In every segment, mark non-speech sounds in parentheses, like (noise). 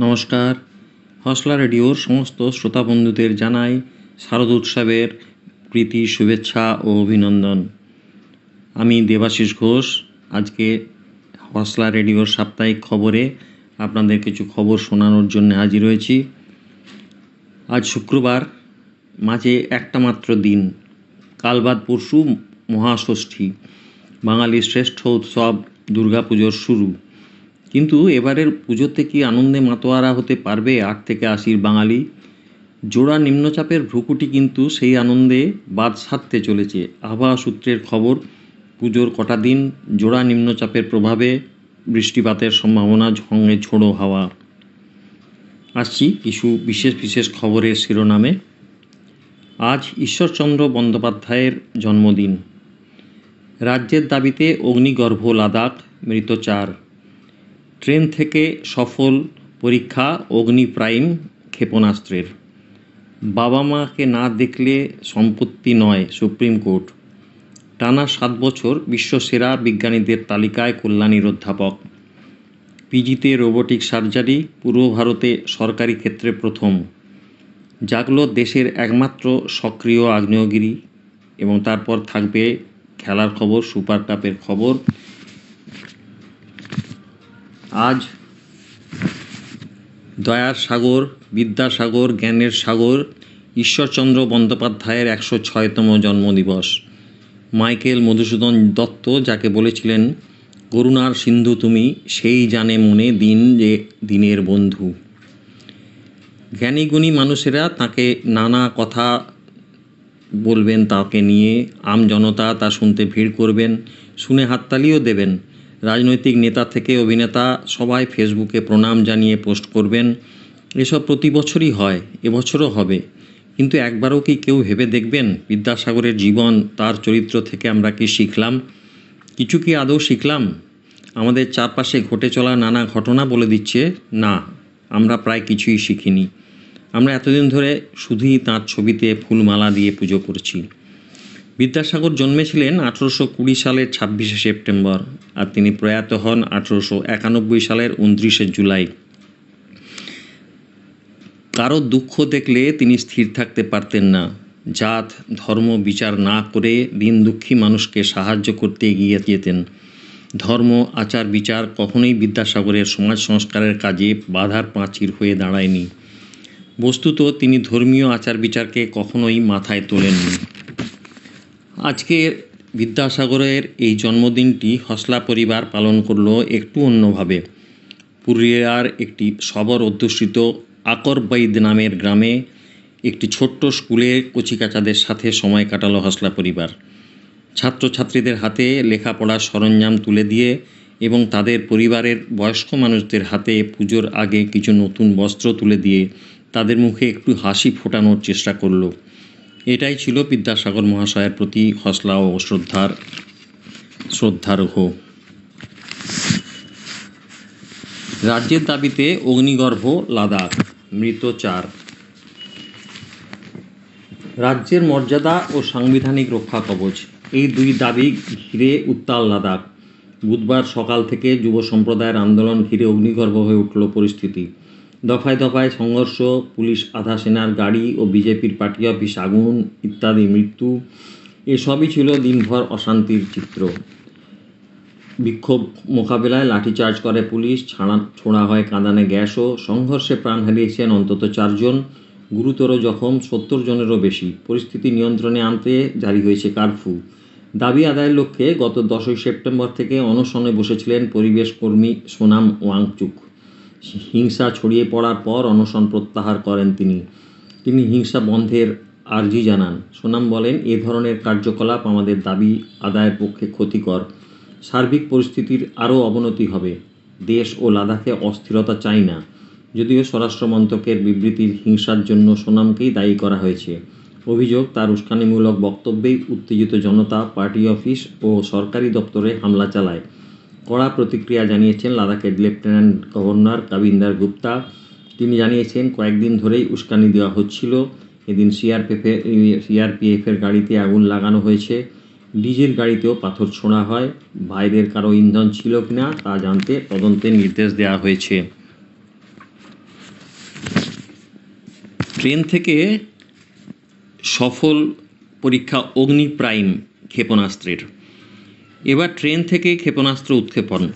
নমস্কার। হসলা রেডিওর সমস্ত শ্রোতা বন্ধুদের জানাই শারদ উৎসবের প্রীতি, শুভেচ্ছা ও অভিনন্দন। আমি দেবাশিস ঘোষ। আজকে হসলা রেডিওর সাপ্তাহিক খবরে আপনাদের কিছু খবর শোনানোর জন্য হাজির হয়েছি। আজ শুক্রবার, মাঝে একটা মাত্র দিন কাল বাদ পরশু মহাষষ্ঠী, বাঙালির শ্রেষ্ঠ উৎসব দুর্গাপুজোর শুরু। কিন্তু এবারের পুজোতে কি আনন্দে মাতোয়ারা হতে পারবে আট থেকে আশির বাঙালি? জোড়া নিম্নচাপের ভ্রুকুটি কিন্তু সেই আনন্দে বাদ সাধতে চলেছে। আবহাওয়া সূত্রের খবর, পুজোর কটা দিন জোড়া নিম্নচাপের প্রভাবে বৃষ্টিপাতের সম্ভাবনা ঝঙে ঝোড়ো হাওয়া। আসছি কিছু বিশেষ বিশেষ খবরের শিরোনামে। আজ ঈশ্বরচন্দ্র বন্দ্যোপাধ্যায়ের জন্মদিন। রাজ্যের দাবিতে অগ্নিগর্ভ লাদাখ, মৃত চার। ট্রেন থেকে সফল পরীক্ষা অগ্নি প্রাইম ক্ষেপণাস্ত্রের। বাবা মাকে না দেখলে সম্পত্তি নয় সুপ্রিম কোর্ট। টানা সাত বছর বিশ্বসেরা বিজ্ঞানীদের তালিকায় কল্যাণীর অধ্যাপক। পিজিতে রোবোটিক সার্জারি, পূর্ব ভারতে সরকারি ক্ষেত্রে প্রথম। জাগলো দেশের একমাত্র সক্রিয় আগ্নেয়গিরি এবং তারপর থাকবে খেলার খবর, সুপার কাপের খবর আজ দয়ার সাগর, বিদ্যাসাগর, জ্ঞানের সাগর, ঈশ্বরচন্দ্র বন্দ্যোপাধ্যায়ের একশো ছয়তম জন্মদিবস। মাইকেল মধুসূদন দত্ত যাকে বলেছিলেন, করুণার সিন্ধু তুমি, সেই জানে মনে দিন যে দিনের বন্ধু। জ্ঞানীগুণী মানুষেরা তাকে নানা কথা বলবেন, তাকে নিয়ে। আম জনতা তা শুনতে ভিড় করবেন, শুনে হাততালিও দেবেন। রাজনৈতিক নেতা থেকে অভিনেতা সবাই ফেসবুকে প্রণাম জানিয়ে পোস্ট করবেন। এসব প্রতি বছরই হয়, এবছরও হবে। কিন্তু একবারও কি কেউ ভেবে দেখবেন বিদ্যাসাগরের জীবন, তার চরিত্র থেকে আমরা কি শিখলাম? কিছু কি আদৌ শিখলাম? আমাদের চারপাশে ঘটে চলা নানা ঘটনা বলে দিচ্ছে, না, আমরা প্রায় কিছুই শিখিনি। আমরা এতদিন ধরে শুধুই তাঁর ছবিতে ফুলমালা দিয়ে পুজো করছি। বিদ্যাসাগর জন্মেছিলেন আঠেরোশো কুড়ি সালের ছাব্বিশে সেপ্টেম্বর। আর তিনি প্রয়াত হন আঠেরোশো একানব্বই সালের উনত্রিশে জুলাই। কারও দুঃখ দেখলে তিনি স্থির থাকতে পারতেন না। জাত, ধর্ম বিচার না করে দিন দুঃখী মানুষকে সাহায্য করতে এগিয়ে যেতেন। ধর্ম, আচার, বিচার কখনোই বিদ্যাসাগরের সমাজ সংস্কারের কাজে বাধার পাঁচির হয়ে দাঁড়ায়নি। বস্তুত তিনি ধর্মীয় আচার বিচারকে কখনোই মাথায় তোলেননি। আজকের বিদ্যাসাগরের এই জন্মদিনটি হসলা পরিবার পালন করল একটু অন্যভাবে। পুরুলিয়ার একটি সবর অধ্যুষিত আকরবৈদ নামের গ্রামে একটি ছোট্ট স্কুলে কচিকাচাদের সাথে সময় কাটালো হসলা পরিবার। ছাত্রছাত্রীদের হাতে লেখাপড়ার সরঞ্জাম তুলে দিয়ে এবং তাদের পরিবারের বয়স্ক মানুষদের হাতে পুজোর আগে কিছু নতুন বস্ত্র তুলে দিয়ে তাদের মুখে একটু হাসি ফোটানোর চেষ্টা করল। এটাই ছিল বিদ্যাসাগর মহাশয়ের প্রতি হসলা ও শ্রদ্ধার শ্রদ্ধার্ঘ রাজ্যের দাবিতে অগ্নিগর্ভ, লাদাখ, মৃত চার। রাজ্যের মর্যাদা ও সাংবিধানিক রক্ষা কবচ, এই দুই দাবি ঘিরে উত্তাল লাদাখ। বুধবার সকাল থেকে যুব সম্প্রদায়ের আন্দোলন ঘিরে অগ্নিগর্ভ হয়ে উঠল পরিস্থিতি। দফায় দফায় সংঘর্ষ, পুলিশ, আধা সেনার গাড়ি ও বিজেপির পার্টি অফিস, আগুন ইত্যাদি, মৃত্যু, এসবই ছিল দিনভর অশান্তির চিত্র। বিক্ষোভ মোকাবেলায় লাঠিচার্জ করে পুলিশ ছাড়া ছোড়া হয় কাঁদানে গ্যাসও, সংঘর্ষে প্রাণ হারিয়েছেন অন্তত চারজন, গুরুতর জখম সত্তর জনেরও বেশি। পরিস্থিতি নিয়ন্ত্রণে আনতে জারি হয়েছে কারফিউ দাবি আদায়ের লক্ষ্যে গত দশই সেপ্টেম্বর থেকে অনশনে বসেছিলেন পরিবেশ কর্মী সোনাম ওয়াংচুক। হিংসা ছড়িয়ে পড়ার পর অনশন প্রত্যাহার করেন তিনি। তিনি হিংসা বন্ধের আর্জি জানান। সোনাম বলেন, এ ধরনের কার্যকলাপ আমাদের দাবি আদায়ের পক্ষে ক্ষতিকর। সার্বিক পরিস্থিতির আরও অবনতি হবে। দেশ ও লাদাখে অস্থিরতা চাই না। যদিও স্বরাষ্ট্র মন্ত্রকের বিবৃতির হিংসার জন্য সোনামকেই দায়ী করা হয়েছে। অভিযোগ, তার উস্কানিমূলক বক্তব্যেই উত্তেজিত জনতা, পার্টি অফিস ও সরকারি দপ্তরে হামলা চালায়। কড়া প্রতিক্রিয়া জানিয়েছেন লাদাখের লেফটেন্যান্ট গভর্নর কাবিন্দার গুপ্তা। তিনি জানিয়েছেন, কয়েকদিন ধরেই উস্কানি দেওয়া হচ্ছিল। এদিন সিআরপিএফের সিআরপিএফের গাড়িতে আগুন লাগানো হয়েছে। ডিজেল গাড়িতেও পাথর ছোঁড়া হয়। বাইরের কারও ইন্ধন ছিল কিনা তা জানতে তদন্তের নির্দেশ দেওয়া হয়েছে। ট্রেন থেকে সফল পরীক্ষা অগ্নি প্রাইম ক্ষেপণাস্ত্রের। এবার ট্রেন থেকে ক্ষেপণাস্ত্র উৎক্ষেপণ।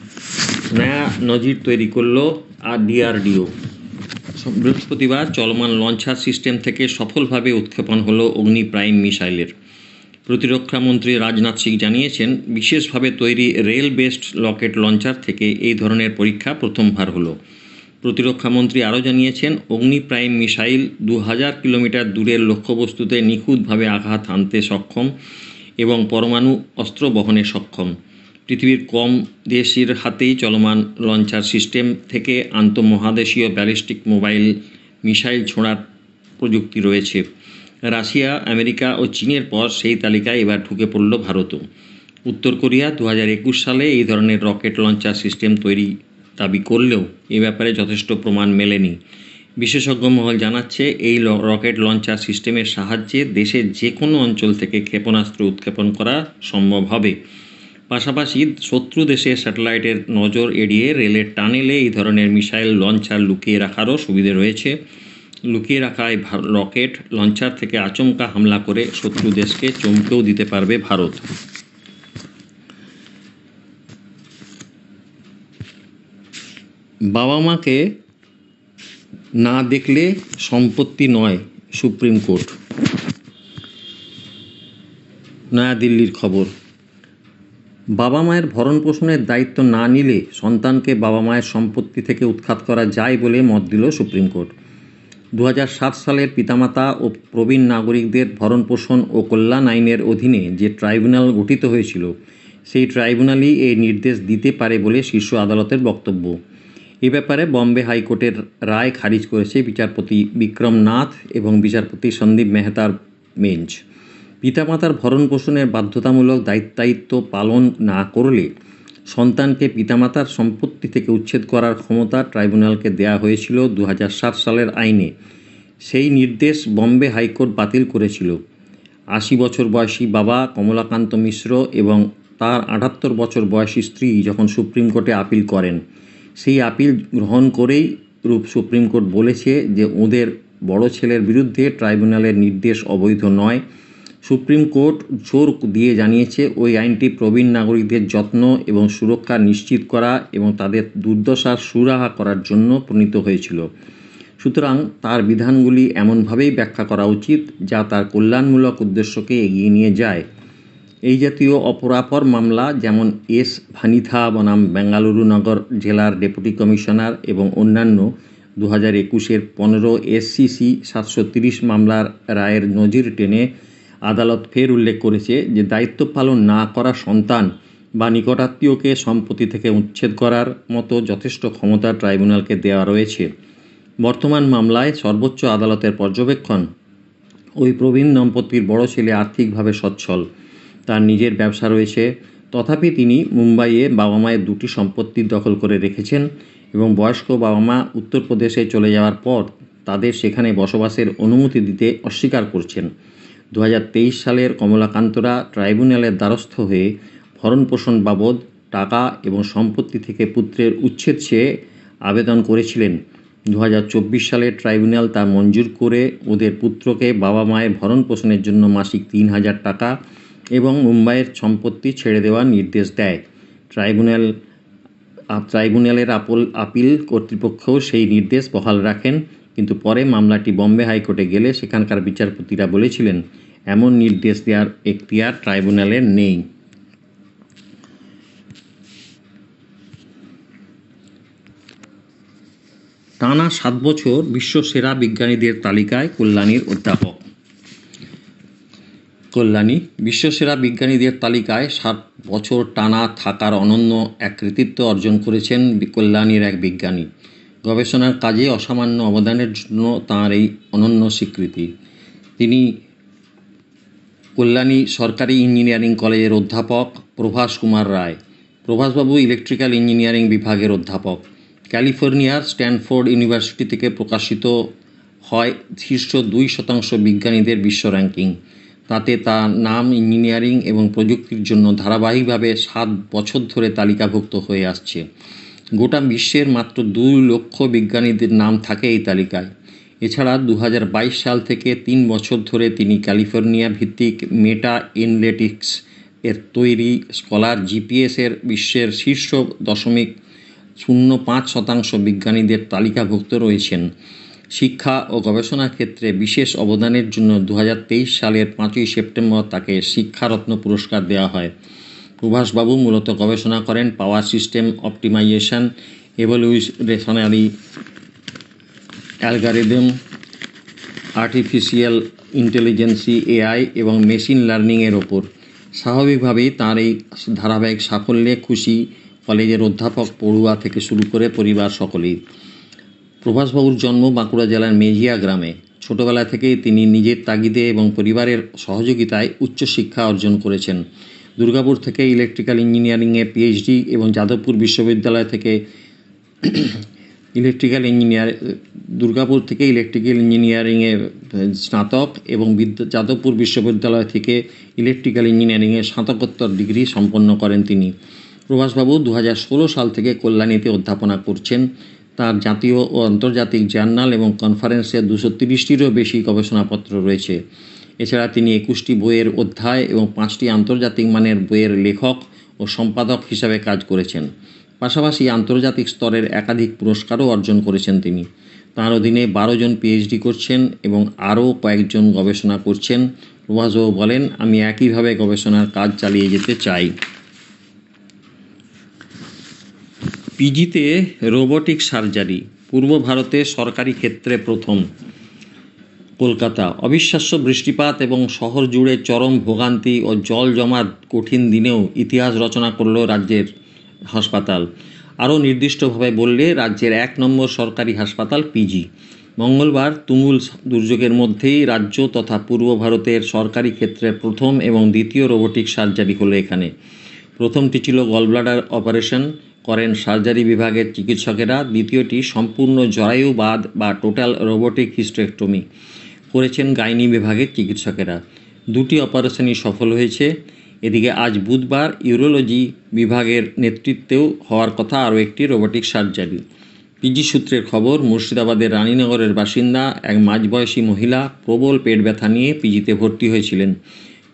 নয়া নজির তৈরি করল আর ডিআরডিও বৃহস্পতিবার চলমান লঞ্চার সিস্টেম থেকে সফলভাবে উৎক্ষেপণ হলো অগ্নি প্রাইম মিসাইলের। প্রতিরক্ষামন্ত্রী রাজনাথ সিং জানিয়েছেন, বিশেষভাবে তৈরি রেল বেসড লকেট লঞ্চার থেকে এই ধরনের পরীক্ষা প্রথমবার হলো। প্রতিরক্ষামন্ত্রী আরও জানিয়েছেন, অগ্নি প্রাইম মিসাইল দু হাজার কিলোমিটার দূরের লক্ষ্যবস্তুতে নিখুঁতভাবে আঘাত হানতে সক্ষম। এবং পরমাণু অস্ত্র বহনে সক্ষম। পৃথিবীর কম দেশের হাতেই চলমান লঞ্চার সিস্টেম থেকে আন্তঃমহাদেশীয় ব্যালিস্টিক মোবাইল মিসাইল ছোঁড়ার প্রযুক্তি রয়েছে। রাশিয়া, আমেরিকা ও চীনের পর সেই তালিকায় এবার ঢুকে পড়ল ভারতও। উত্তর কোরিয়া দু একুশ সালে এই ধরনের রকেট লঞ্চার সিস্টেম তৈরি দাবি করলেও এ ব্যাপারে যথেষ্ট প্রমাণ মেলেনি। বিশেষজ্ঞ মহল জানাচ্ছে, এই রকেট লঞ্চার সিস্টেমের সাহায্যে দেশের যে কোনো অঞ্চল থেকে ক্ষেপণাস্ত্র উৎক্ষেপণ করা সম্ভব হবে। পাশাপাশি শত্রু দেশের স্যাটেলাইটের নজর এড়িয়ে রেলের টানেলে এই ধরনের মিসাইল লঞ্চার লুকিয়ে রাখারও সুবিধে রয়েছে। লুকিয়ে রাখা এই রকেট লঞ্চার থেকে আচমকা হামলা করে শত্রু দেশকে চমকেও দিতে পারবে ভারত। বাবা মাকে না দেখলে সম্পত্তি নয় সুপ্রিম কোর্ট। নয়াদিল্লির খবর। বাবা মায়ের ভরণ পোষণের দায়িত্ব না নিলে সন্তানকে বাবা মায়ের সম্পত্তি থেকে উৎখাত করা যায় বলে মত দিল সুপ্রিম কোর্ট। দু হাজার সাত সালের পিতামাতা ও প্রবীণ নাগরিকদের ভরণ পোষণ ও কল্যাণ আইনের অধীনে যে ট্রাইব্যুনাল গঠিত হয়েছিল, সেই ট্রাইব্যুনালই এই নির্দেশ দিতে পারে বলে শীর্ষ আদালতের বক্তব্য। এ ব্যাপারে বম্বে হাইকোর্টের রায় খারিজ করেছে বিচারপতি বিক্রম নাথ এবং বিচারপতি সন্দীপ মেহতার বেঞ্চ। পিতামাতার ভরণ পোষণের বাধ্যতামূলক দায়িত্বায়িত্ব পালন না করলে সন্তানকে পিতামাতার সম্পত্তি থেকে উচ্ছেদ করার ক্ষমতা ট্রাইব্যুনালকে দেয়া হয়েছিল দু হাজার সাত সালের আইনে। সেই নির্দেশ বম্বে হাইকোর্ট বাতিল করেছিল। আশি বছর বয়সী বাবা কমলাকান্ত মিশ্র এবং তার আটাত্তর বছর বয়সী স্ত্রী যখন সুপ্রিম কোর্টে আপিল করেন সেই আপিল গ্রহণ করেই রূপ সুপ্রিম কোর্ট বলেছে যে ওদের বড় ছেলের বিরুদ্ধে ট্রাইব্যুনালের নির্দেশ অবৈধ নয়। সুপ্রিম কোর্ট জোর দিয়ে জানিয়েছে ওই আইনটি প্রবীণ নাগরিকদের যত্ন এবং সুরক্ষা নিশ্চিত করা এবং তাদের দুর্দশার সুরাহা করার জন্য প্রণীত হয়েছিল। সুতরাং তার বিধানগুলি এমনভাবেই ব্যাখ্যা করা উচিত যা তার কল্যাণমূলক উদ্দেশ্যকে এগিয়ে নিয়ে যায়। এই জাতীয় অপরাপর মামলা যেমন এস ভানিথা বনাম বেঙ্গালুরু নগর জেলার ডেপুটি কমিশনার এবং অন্যান্য দু হাজার একুশের পনেরো এসসিসি সাতশো তিরিশ মামলার রায়ের নজির টেনে আদালত ফের উল্লেখ করেছে যে দায়িত্ব পালন না করা সন্তান বা নিকটাত্মীয়কে সম্পত্তি থেকে উচ্ছেদ করার মতো যথেষ্ট ক্ষমতা ট্রাইব্যুনালকে দেওয়া রয়েছে। বর্তমান মামলায় সর্বোচ্চ আদালতের পর্যবেক্ষণ। ওই প্রবীণ দম্পতির বড় ছেলে আর্থিকভাবে সচ্ছল। তার নিজের ব্যবসা রয়েছে। তথাপি তিনি মুম্বাইয়ে বাবা মায়ের দুটি সম্পত্তি দখল করে রেখেছেন এবং বয়স্ক বাবা মা উত্তরপ্রদেশে চলে যাওয়ার পর তাদের সেখানে বসবাসের অনুমতি দিতে অস্বীকার করছেন। দু হাজার তেইশ সালের কমলাকান্তরা ট্রাইব্যুনালের দ্বারস্থ হয়ে ভরণপোষণ বাবদ টাকা এবং সম্পত্তি থেকে পুত্রের উচ্ছেদ চেয়ে আবেদন করেছিলেন। দু হাজার চব্বিশ সালে ট্রাইব্যুনাল তা মঞ্জুর করে ওদের পুত্রকে বাবা মায়ের ভরণ পোষণের জন্য মাসিক তিন হাজার টাকা এবং মুম্বাইয়ের সম্পত্তি ছেড়ে দেওয়ার নির্দেশ দেয়। ট্রাইব্যুনাল ট্রাইব্যুনালের আপল, আপিল কর্তৃপক্ষও সেই নির্দেশ বহাল রাখেন, কিন্তু পরে মামলাটি বম্বে হাইকোর্টে গেলে সেখানকার বিচারপতিরা বলেছিলেন, এমন নির্দেশ দেওয়ার এখতিয়ার ট্রাইব্যুনালের নেই। টানা সাত বছর বিশ্ব সেরা বিজ্ঞানীদের তালিকায় কল্যাণীর অধ্যাপক। কল্যাণী, বিশ্বসেরা বিজ্ঞানীদের তালিকায় সাত বছর টানা থাকার অনন্য এক কৃতিত্ব অর্জন করেছেন কল্যাণীর এক বিজ্ঞানী। গবেষণার কাজে অসামান্য অবদানের জন্য তাঁর এই অনন্য স্বীকৃতি। তিনি কল্যাণী সরকারি ইঞ্জিনিয়ারিং কলেজের অধ্যাপক প্রভাস কুমার রায়, প্রভাসবাবু ইলেকট্রিক্যাল ইঞ্জিনিয়ারিং বিভাগের অধ্যাপক। ক্যালিফোর্নিয়ার স্ট্যানফোর্ড ইউনিভার্সিটি থেকে প্রকাশিত হয় শীর্ষ দুই শতাংশ বিজ্ঞানীদের বিশ্ব র্যাঙ্কিং। তাতে তার নাম ইঞ্জিনিয়ারিং এবং প্রযুক্তির জন্য ধারাবাহিকভাবে সাত বছর ধরে তালিকাভুক্ত হয়ে আসছে। গোটা বিশ্বের মাত্র দুই লক্ষ বিজ্ঞানীদের নাম থাকে এই তালিকায়। এছাড়া দু হাজার বাইশ সাল থেকে তিন বছর ধরে তিনি ক্যালিফোর্নিয়া ভিত্তিক মেটা এনলেটিক্স এর তৈরি স্কলার জিপিএস এর বিশ্বের শীর্ষ দশমিক শূন্য পাঁচ শতাংশ বিজ্ঞানীদের তালিকাভুক্ত রয়েছেন। শিক্ষা ও গবেষণা ক্ষেত্রে বিশেষ অবদানের জন্য দু হাজার তেইশ সালের পাঁচই সেপ্টেম্বর তাকে শিক্ষারত্ন পুরস্কার দেওয়া হয়। প্রভাসবাবু মূলত গবেষণা করেন power system optimisation, evolutionary algorithm, artificial intelligence, AI এবং মেশিন লার্নিংয়ের ওপর। স্বাভাবিকভাবেই তাঁর এই ধারাবাহিক সাফল্যে খুশি কলেজের অধ্যাপক পড়ুয়া থেকে শুরু করে পরিবার সকলেই। প্রভাসবাবুর জন্ম বাঁকুড়া জেলার মেজিয়া গ্রামে। ছোটবেলা থেকেই তিনি নিজের তাগিদে এবং পরিবারের সহযোগিতায় উচ্চশিক্ষা অর্জন করেছেন। দুর্গাপুর থেকে ইলেকট্রিক্যাল ইঞ্জিনিয়ারিংয়ে পিএইচডি এবং যাদবপুর বিশ্ববিদ্যালয় থেকে (clears throat) ইলেকট্রিক্যাল ইঞ্জিনিয়ার, দুর্গাপুর থেকে ইলেকট্রিক্যাল ইঞ্জিনিয়ারিংয়ে স্নাতক এবং যাদবপুর বিশ্ববিদ্যালয় থেকে ইলেকট্রিক্যাল ইঞ্জিনিয়ারিংয়ে স্নাতকোত্তর ডিগ্রি সম্পন্ন করেন তিনি। প্রভাসবাবু দু হাজার ষোলো সাল থেকে কল্যাণীতে অধ্যাপনা করছেন। তার জাতীয় ও আন্তর্জাতিক জার্নাল এবং কনফারেন্সে দুশো তিরিশটিরও বেশি গবেষণাপত্র রয়েছে। এছাড়া তিনি একুশটি বইয়ের অধ্যায় এবং পাঁচটি আন্তর্জাতিক মানের বইয়ের লেখক ও সম্পাদক হিসাবে কাজ করেছেন। পাশাপাশি আন্তর্জাতিক স্তরের একাধিক পুরস্কারও অর্জন করেছেন তিনি। তাঁর অধীনে বারো জন পিএইচডি করছেন এবং আরও কয়েকজন গবেষণা করছেন। প্রভাসবাবু বলেন, আমি একইভাবে গবেষণার কাজ চালিয়ে যেতে চাই। পিজিতে রোবোটিক সার্জারি, পূর্ব ভারতে সরকারি ক্ষেত্রে প্রথম। কলকাতা, অবিশ্বাস্য বৃষ্টিপাত এবং শহর জুড়ে চরম ভোগান্তি ও জল জমার কঠিন দিনেও ইতিহাস রচনা করল রাজ্যের হাসপাতাল। আরও নির্দিষ্টভাবে বললে, রাজ্যের এক নম্বর সরকারি হাসপাতাল পিজি। মঙ্গলবার তুমুল দুর্যোগের মধ্যেই রাজ্য তথা পূর্ব ভারতের সরকারি ক্ষেত্রে প্রথম এবং দ্বিতীয় রোবোটিক সার্জারি হলো এখানে। প্রথমটি ছিল গলব্লাডার অপারেশন করেন সার্জারি বিভাগের চিকিৎসকেরা। দ্বিতীয়টি, সম্পূর্ণ জরায়ুবাদ বা টোটাল রোবোটিক হিস্টেক্টমি করেছেন গাইনি বিভাগের চিকিৎসকেরা। দুটি অপারেশনই সফল হয়েছে। এদিকে আজ বুধবার ইউরোলজি বিভাগের নেতৃত্বেও হওয়ার কথা আরও একটি রোবোটিক সার্জারি। পিজি সূত্রের খবর, মুর্শিদাবাদের রানীনগরের বাসিন্দা, এক মাঝবয়সী মহিলা প্রবল পেট ব্যথা নিয়ে পিজিতে ভর্তি হয়েছিলেন।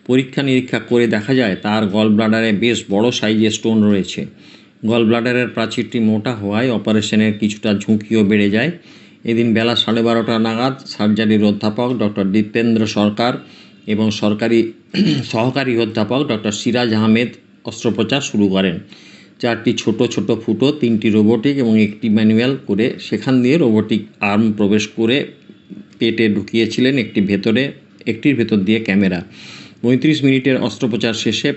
পরীক্ষা নিরীক্ষা করে দেখা যায়, তার গল ব্লাডারে বেশ বড় সাইজের স্টোন রয়েছে। গল ব্লাডারের প্রাচীরটি মোটা হওয়ায় অপারেশনের কিছুটা ঝুঁকিও বেড়ে যায়। এদিন বেলা সাড়ে বারোটা নাগাদ সার্জারির অধ্যাপক ডক্টর দীপেন্দ্র সরকার এবং সরকারি (clears throat) সহকারী অধ্যাপক ডক্টর সিরাজ আহমেদ অস্ত্রোপচার শুরু করেন। চারটি ছোট ছোট ফুটো, তিনটি রোবোটিক এবং একটি ম্যানুয়াল করে সেখান দিয়ে রোবোটিক আর্ম প্রবেশ করে পেটে ঢুকিয়েছিলেন একটি ভেতরে, একটির ভেতর দিয়ে ক্যামেরা। পঁয়ত্রিশ মিনিটের অস্ত্রোপচার শেষে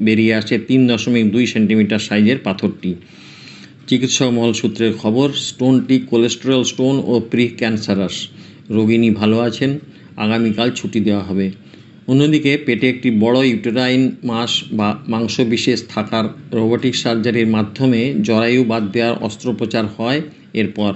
বেরিয়ে আসে তিন দশমিক দুই সেন্টিমিটার সাইজের পাথরটি। চিকিৎসক মহল সূত্রের খবর, স্টোনটি কোলেস্টেরল স্টোন ও প্রি ক্যান্সারাস রোগিনী ভালো আছেন, আগামীকাল ছুটি দেওয়া হবে। অন্যদিকে পেটে একটি বড় ইউটেরাইন মাস বা মাংস বিশেষ থাকার রোবোটিক সার্জারির মাধ্যমে জরায়ু বাদ দেওয়ার অস্ত্রোপচার হয় এরপর।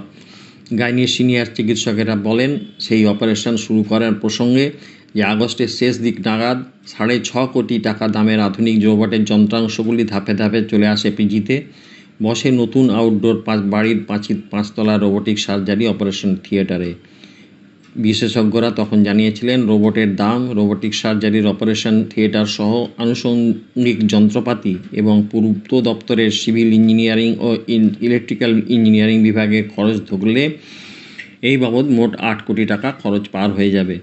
গাইনির সিনিয়র চিকিৎসকেরা বলেন, সেই অপারেশন শুরু করার প্রসঙ্গে যে আগস্টের শেষ দিক নাগাদ সাড়ে ছ কোটি টাকা দামের আধুনিক রোবটের যন্ত্রাংশগুলি ধাপে ধাপে চলে আসে পিজিতে। বসে নতুন আউটডোর পাঁচ বাড়ির পাঁচি পাঁচতলা রোবোটিক সার্জারি অপারেশন থিয়েটারে বিশেষজ্ঞরা তখন জানিয়েছিলেন, রোবটের দাম রোবোটিক সার্জারির অপারেশন থিয়েটার সহ আনুষঙ্গিক যন্ত্রপাতি এবং পূর্ব দপ্তরের সিভিল ইঞ্জিনিয়ারিং ও ইলেকট্রিক্যাল ইঞ্জিনিয়ারিং বিভাগে খরচ ধরলে এই বাবদ মোট আট কোটি টাকা খরচ পার হয়ে যাবে।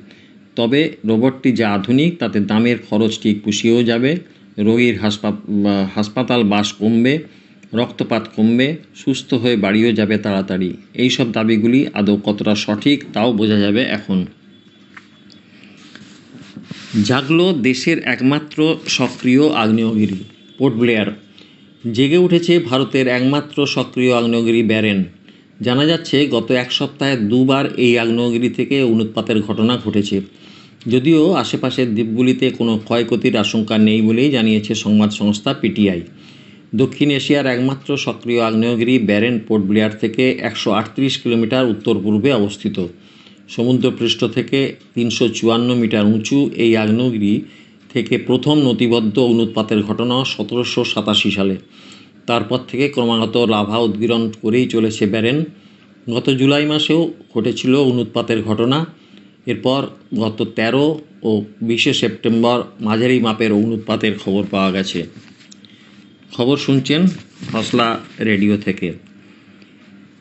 তবে রোবটটি যে আধুনিক, তাতে দামের খরচ ঠিক পুষিয়েও যাবে, রোগীর হাসপাতাল বাস কমবে, রক্তপাত কমবে, সুস্থ হয়ে বাড়িও যাবে তাড়াতাড়ি। এই সব দাবিগুলি আদৌ কতটা সঠিক তাও বোঝা যাবে এখন। জাগলো দেশের একমাত্র সক্রিয় আগ্নেয়গিরি, পোর্ট ব্লেয়ার। জেগে উঠেছে ভারতের একমাত্র সক্রিয় আগ্নেয়গিরি ব্যারেন। জানা যাচ্ছে, গত এক সপ্তাহে দুবার এই আগ্নেয়গিরি থেকে অনুৎপাতের ঘটনা ঘটেছে। যদিও আশেপাশের দ্বীপগুলিতে কোনো ক্ষয়ক্ষতির আশঙ্কা নেই বলেই জানিয়েছে সংবাদ সংস্থা পিটিআই। দক্ষিণ এশিয়ার একমাত্র সক্রিয় আগ্নেয়গিরি ব্যারেন পোর্ট ব্লেয়ার থেকে একশো আটত্রিশ কিলোমিটার উত্তর পূর্বে অবস্থিত। সমুদ্রপৃষ্ঠ থেকে তিনশো চুয়ান্ন মিটার উঁচু এই আগ্নেয়গিরি থেকে প্রথম নথিবদ্ধ অনুৎপাতের ঘটনা সতেরোশো সাতাশি সালে। তারপর থেকে ক্রমাগত লাভা উদ্গীরণ করেই চলেছে ব্যারেন। গত জুলাই মাসেও ঘটেছিল অনুৎপাতের ঘটনা। এরপর গত তেরো ও বিশে সেপ্টেম্বর মাঝারি মাপের অনুৎপাতের খবর পাওয়া গেছে। খবর শুনছেন হসলা রেডিও থেকে।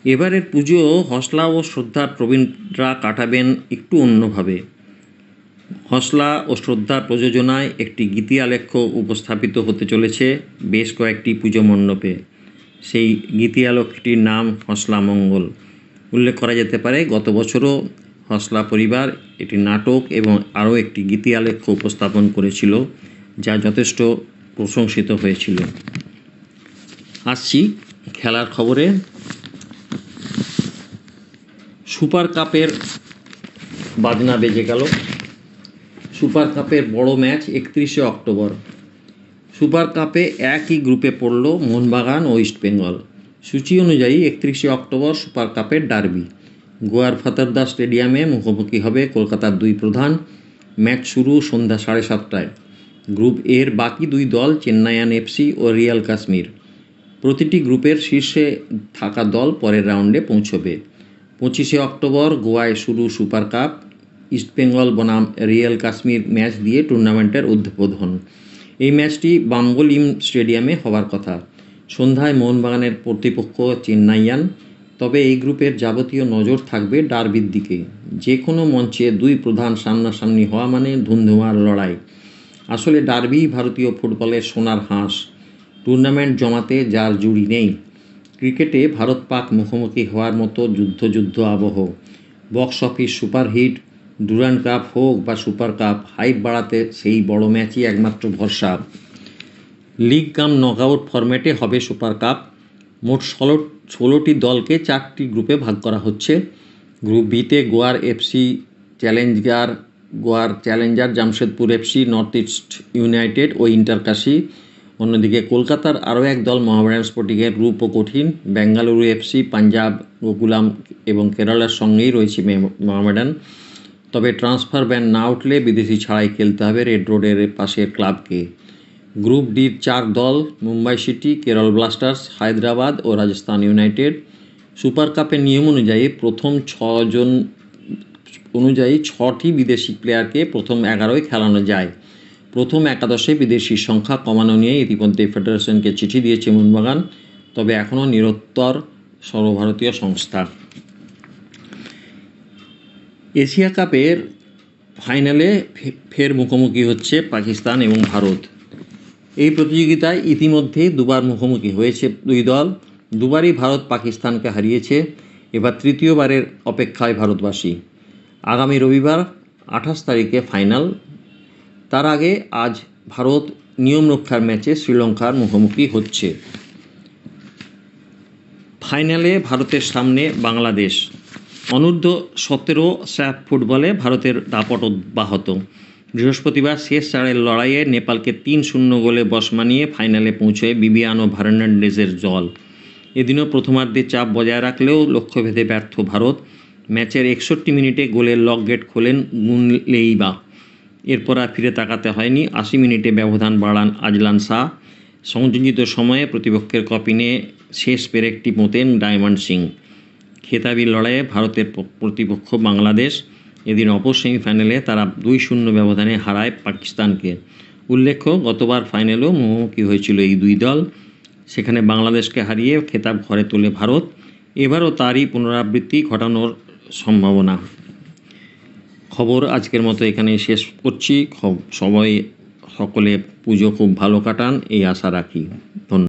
এবারের পুজো হসলা ও শ্রদ্ধার প্রবীণরা কাটাবেন একটু অন্যভাবে। হসলা ও শ্রদ্ধার প্রযোজনায় একটি গীতি আলেখ্য উপস্থাপিত হতে চলেছে বেশ কয়েকটি পুজো মণ্ডপে। সেই গীতি আলোকটির নাম হসলা মঙ্গল। উল্লেখ করা যেতে পারে, গত বছরও হসলা পরিবার, একটি নাটক এবং আরও একটি গীতি আলেখ্য উপস্থাপন করেছিল, যা যথেষ্ট প্রশংসিত হয়েছিল। আসছি খেলার খবরে। সুপার কাপের বাজনা বেজে গেল। সুপার কাপের বড় ম্যাচ একত্রিশে অক্টোবর। সুপার কাপে একই গ্রুপে পড়ল মোহনবাগান ও ইস্টবেঙ্গল। সূচি অনুযায়ী একত্রিশে অক্টোবর সুপার কাপের ডার্বি। গোয়ার ফাতারদা স্টেডিয়ামে মুখোমুখি হবে কলকাতার দুই প্রধান। ম্যাচ শুরু সন্ধ্যা সাড়ে সাতটায়। গ্রুপ এর বাকি দুই দল চেন্নাইয়ান এফসি ও রিয়াল কাশ্মীর। প্রতিটি গ্রুপের শীর্ষে থাকা দল পরের রাউন্ডে পৌঁছবে। পঁচিশে অক্টোবর গোয়ায় শুরু সুপার কাপ। ইস্টবেঙ্গল বনাম রিয়াল কাশ্মীর ম্যাচ দিয়ে টুর্নামেন্টের উদ্বোধন। এই ম্যাচটি বাম্বলিম স্টেডিয়ামে হওয়ার কথা। সন্ধ্যায় মোহনবাগানের প্রতিপক্ষ চেন্নাইয়ান তবে এই গ্রুপের যাবতীয় নজর থাকবে ডার্বির দিকে। যে কোনো মঞ্চে দুই প্রধান সামনাসামনি হওয়া মানে ধুন্ধুমার লড়াই। আসলে ডার্বি ভারতীয় ফুটবলের সোনার হাঁস। টুর্নামেন্ট জমাতে যার জুড়ি নেই। ক্রিকেটে ভারত পাক মুখোমুখি হওয়ার মতো যুদ্ধ যুদ্ধ আবহ। Box office superhit Durand Cup হোক বা সুপার কাপ, হাইপ বাড়াতে সেই বড় ম্যাচই একমাত্র ভরসা। লিগ কাম নকআউট ফরম্যাটে হবে সুপার কাপ। মোট ষোলো, ষোলোটি দলকে চারটি গ্রুপে ভাগ করা হচ্ছে। গ্রুপ বিতে গোয়ার এফসি চ্যালেঞ্জার, গোয়ার challenger Jamshedpur FC, north east united ও ইন্টারকাশি অন্যদিকে কলকাতার আরও এক দল মোহামেডান স্পোর্টিংয়ের রূপ ও কঠিন। বেঙ্গালুরু এফসি, পাঞ্জাব গোকুলাম এবং কেরালার সঙ্গেই রয়েছে মোহামেডান। তবে ট্রান্সফার ব্যান না উঠলে বিদেশি ছাড়াই খেলতে হবে রেড রোডের পাশের ক্লাবকে। গ্রুপ ডির চার দল, মুম্বাই সিটি, কেরল ব্লাস্টার্স, হায়দ্রাবাদ ও রাজস্থান ইউনাইটেড। সুপার কাপের নিয়ম অনুযায়ী প্রথম ছজন, অনুযায়ী ছটি বিদেশি প্লেয়ারকে প্রথম এগারোয় খেলানো যায়। প্রথম একাদশে বিদেশির সংখ্যা কমানো নিয়ে ইতিমধ্যে ফেডারেশনকে চিঠি দিয়েছে মোহনবাগান, তবে এখনও নিরত্তর সর্বভারতীয় সংস্থা। এশিয়া কাপের ফাইনালে ফের মুখোমুখি হচ্ছে পাকিস্তান এবং ভারত। এই প্রতিযোগিতায় ইতিমধ্যে দুবার মুখোমুখি হয়েছে দুই দল। দুবারই ভারত পাকিস্তানকে হারিয়েছে, এবার তৃতীয়বারের অপেক্ষায় ভারতবাসী। আগামী রবিবার আঠাশ তারিখে ফাইনাল। তার আগে আজ ভারত নিয়ম রক্ষার ম্যাচে শ্রীলঙ্কার মুখোমুখি হচ্ছে। ফাইনালে ভারতের সামনে বাংলাদেশ। অনূর্ধ্ব সতেরো স্যাপ ফুটবলে ভারতের দাপট অব্যাহত। বৃহস্পতিবার শেষ চারের লড়াইয়ে নেপালকে তিন শূন্য গোলে বস মানিয়ে ফাইনালে পৌঁছয় বিবিয়ানো ভার্নান্ডেজের জল। এদিনও প্রথমার্ধে চাপ বজায় রাখলেও লক্ষ্যভেদে ব্যর্থ ভারত। ম্যাচের একষট্টি মিনিটে গোলের লক গেট খোলেন গুনলেইবা এরপর আর ফিরে তাকাতে হয়নি। আশি মিনিটে ব্যবধান বাড়ান আজলান শাহ। সংযোজিত সময়ে প্রতিপক্ষের কপিনে শেষ পেরেকটি পোতেন ডায়মন্ড সিং। খেতাবি লড়াইয়ে ভারতের প্রতিপক্ষ বাংলাদেশ। এদিন অপর সেমিফাইনালে তারা দুই শূন্য ব্যবধানে হারায় পাকিস্তানকে। উল্লেখ্য, গতবার ফাইনালেও মুখোমুখি হয়েছিল এই দুই দল। সেখানে বাংলাদেশকে হারিয়ে খেতাব ঘরে তোলে ভারত। এবারও তারই পুনরাবৃত্তি ঘটানোর সম্ভাবনা। খবর আজকের মতো এখানে শেষ করছি। সবাই সকলে পুজো খুব ভালো কাটান, এই আশা রাখি। ধন্যবাদ।